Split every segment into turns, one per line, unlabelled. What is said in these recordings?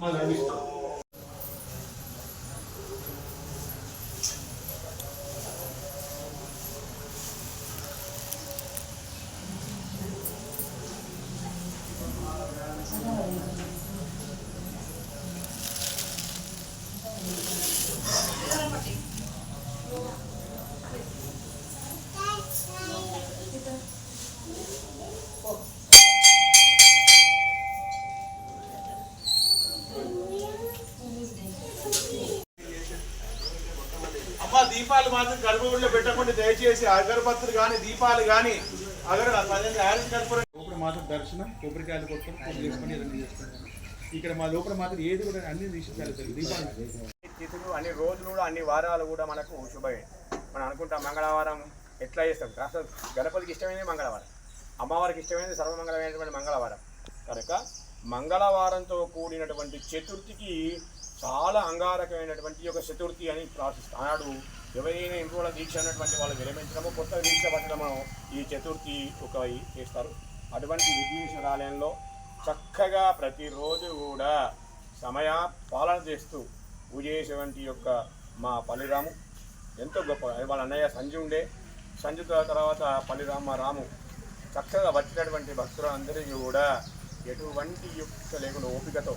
మళ్ళీ అందిస్తాం
దీపాలు మాత్రం గర్భగుడిలో పెట్టకుండా దయచేసి అగరబత్తులు కానీ దీపాలు కానీ అగర ఆరెంజ్ కర్పూరం? లోపల మాత్రం దర్శనం కొబ్బరికాయలు కొట్టుకొని పూజ చేసుకొని ఇవన్నీ ఇక్కడ మా లోపల మాత్రం ఏది కూడా అన్ని విషయాలు దీపాలు.
తిథులు అన్ని రోజులు కూడా అన్ని వారాలు కూడా మనకు శుభమే. మనం అనుకుంటాం మంగళవారం ఎట్లా చేస్తాం? అసలు గణపతికి ఇష్టమైనది మంగళవారం. అమ్మవారికి ఇష్టమైనది సర్వమంగళమైనటువంటి మంగళవారం. కనుక మంగళవారంతో కూడినటువంటి చతుర్థికి చాలా అంగారకమైనటువంటి ఒక చతుర్థి అని ప్రార్థిస్తాం ఆనాడు ఎవరైనా ఇంట్లో దీక్ష అన్నటువంటి వాళ్ళు విరమించడము కొత్త దీక్ష పట్టడము ఈ చతుర్థి ఒక చేస్తారు. అటువంటి విఘ్నేశ్వర ఆలయంలో చక్కగా ప్రతిరోజు కూడా సమయ పాలన చేస్తూ పూజ చేసేటువంటి యొక్క మా పల్లిరాము ఎంతో గొప్ప వాళ్ళ అన్నయ్య సంజు ఉండే. సంజు తర్వాత పల్లిరామ రాము. చక్కగా వచ్చినటువంటి భక్తులందరికీ కూడా ఎటువంటి యుక్త లేకుండా ఓపికతో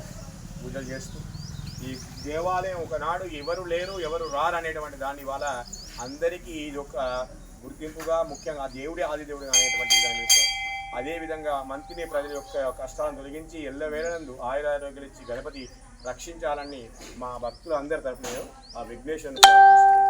పూజలు చేస్తూ ఈ దేవాలయం ఒకనాడు ఎవరు లేరు ఎవరు రారు అనేటువంటి దాని వల్ల అందరికీ ఇది ఒక గుర్తింపుగా ముఖ్యంగా దేవుడే ఆది దేవుడు అనేటువంటి దాన్ని అదేవిధంగా మంత్రిని ప్రజల యొక్క కష్టాలను తొలగించి ఎల్లవేళనందు ఆయురారోగ్యాలు ఇచ్చి గణపతి రక్షించాలని మా భక్తులు అందరి తరఫున ఆ విఘ్నేశ్వరుని ప్రార్థిస్తున్నాను